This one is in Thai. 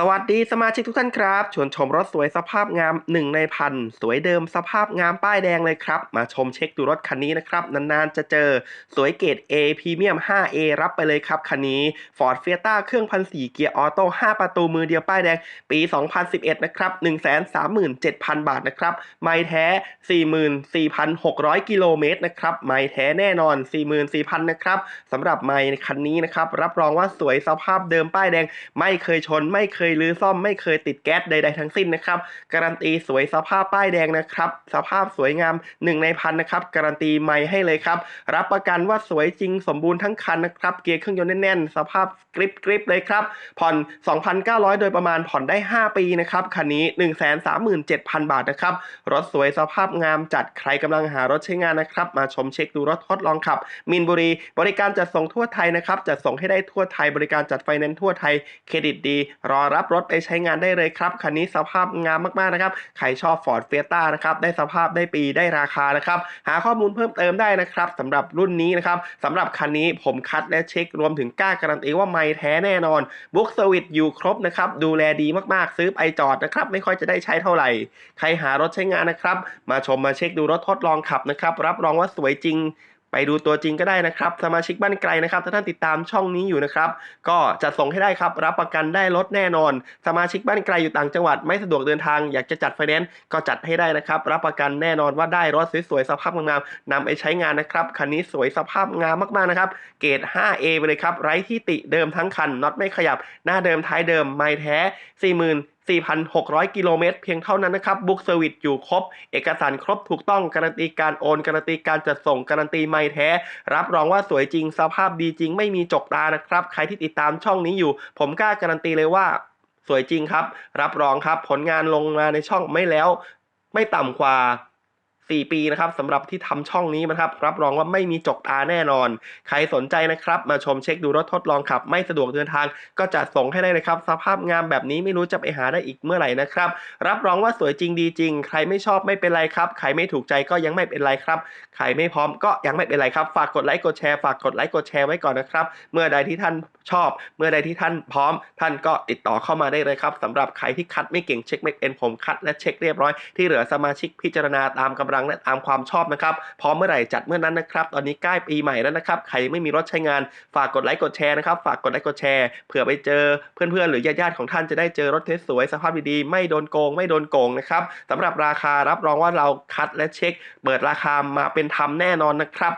สวัสดีสมาชิกทุกท่านครับ ชวนชมรถสวยสภาพงาม 1 ในพันสวยเดิมสภาพงามป้ายแดงเลยครับ มาชมเช็คดูรถคันนี้นะครับ นานๆจะเจอสวยเกรด A พรีเมียม 5A รับไปเลยครับ คันนี้ Ford Fiesta เครื่องพันสี่เกียร์ออโต้5ประตูมือเดียวป้ายแดง ปี 2011 นะครับ 137,000 บาทนะครับ ไม่แท้ 44,600 กิโลเมตรนะครับ ไม่แท้แน่นอน 44,000 นะครับสำหรับไม่คันนี้นะครับรับรองว่าสวยสภาพเดิมป้ายแดง ไม่เคยชนไม่เคยยรื้อซ่อมไม่เคยติดแก๊สใดๆทั้งสิ้นนะครับการันตีสวยสภาพป้ายแดงนะครับ สภาพสวยงามหนึ่งในพันนะครับ การันตีไม่ให้เลยครับ รับประกันว่าสวยจริงสมบูรณ์ทั้งคันนะครับ เกียร์เครื่องยนต์แน่นๆ สภาพกริบกริบเลยครับ ผ่อน 2,900 โดยประมาณผ่อนได้ 5 ปีนะครับ คันนี้ 137,000 บาทนะครับ รถสวยสภาพงามจัดใครกำลังหารถใช้งานนะครับ มาชมเช็คดูรถทดลองขับ มินบุรี บริการจัดส่งทั่วไทยนะครับจัดส่งให้ได้ทั่วไทยบริการจัดไฟแนนซ์ทั่วไทยเครดิตดีรอรับรถไปใช้งานได้เลยครับ คันนี้สภาพงามมากๆนะครับ ใครชอบ Ford Fiesta นะครับ ได้สภาพได้ปีได้ราคานะครับ หาข้อมูลเพิ่มเติมได้นะครับสำหรับรุ่นนี้นะครับสำหรับคันนี้ผมคัดและเช็ครวมถึงกล้าการันตีว่าไม่แท้แน่นอนบุ๊กสวิตอยู่ครบนะครับ ดูแลดีมากๆ ซื้อไปจอดนะครับ ไม่ค่อยจะได้ใช้เท่าไหร่ ใครหารถใช้งานนะครับ มาชมมาเช็คดูรถทดลองขับนะครับ รับรองว่าสวยจริง ไปดูตัวจริงก็ได้นะครับ สมาชิกบ้านไกลนะครับ ถ้าท่านติดตามช่องนี้อยู่นะครับ ก็จะส่งให้ได้ครับ รับประกันได้รถแน่นอน สมาชิกบ้านไกลอยู่ต่างจังหวัด ไม่สะดวกเดินทาง อยากจะจัดไฟแนนซ์ก็จัดให้ได้นะครับ รับประกันแน่นอนว่าได้รถสวยๆสภาพงามๆนำไปใช้งานนะครับ คันนี้สวยสภาพงามมากๆนะครับ เกรด 5A ไปเลยครับ ไร้ที่ติเดิมทั้งคัน น็อตไม่ขยับ หน้าเดิมท้ายเดิม ไม่แท้ 40,000 4,600 กิโลเมตรเพียงเท่านั้นนะครับบุ๊กเซอร์วิสอยู่ครบ เอกสารครบถูกต้องการันตีการโอนการันตีการจัดส่งการันตีไม่แท้ รับรองว่าสวยจริงสภาพดีจริงไม่มีจกตานะครับ ใครที่ติดตามช่องนี้อยู่ ผมกล้าการันตีเลยว่า สวยจริงครับ รับรองครับผลงานลงมาในช่องไม่แล้ว ไม่ต่ำกว่า 4 ปีนะครับสำหรับที่ทำช่องนี้นะครับ รับรองว่าไม่มีจกตาแน่นอน ใครสนใจนะครับ มาชมเช็คดูรถทดลองขับ ไม่สะดวกเดินทาง ก็จะส่งให้ได้เลยครับ สภาพงามแบบนี้ไม่รู้จะไปหาได้อีกเมื่อไหร่นะครับ รับรองว่าสวยจริงดีจริง ใครไม่ชอบไม่เป็นไรครับใครไม่ถูกใจก็ยังไม่เป็นไรครับใครไม่พร้อมก็ยังไม่เป็นไรครับ ฝากกดไลค์กดแชร์ฝากกดไลค์กดแชร์ไว้ก่อนนะครับเมื่อใดที่ท่านชอบ เมื่อใดที่ท่านพร้อม ท่านก็ติดต่อเข้ามาได้เลยครับสำหรับใครที่คัดไม่เก่งเช็คไม่เป็นผมคัดและเช็คเรียบร้อยที่เหลือสมาชิกพิจารณาตามกำลังและตามความชอบนะครับ พร้อมเมื่อไหร่จัดเมื่อนั้นนะครับ ตอนนี้ใกล้ปีใหม่แล้วนะครับ ใครไม่มีรถใช้งานฝากกดไลค์กดแชร์นะครับ ฝากกดไลค์กดแชร์เผื่อไปเจอเพื่อนๆ หรือญาติๆของท่านจะได้เจอรถเทสสวยสภาพดีๆ ไม่โดนโกง ไม่โดนโกงนะครับสำหรับราคารับรองว่าเราคัดและเช็ค เปิดราคามาเป็นธรรมแน่นอนนะครับ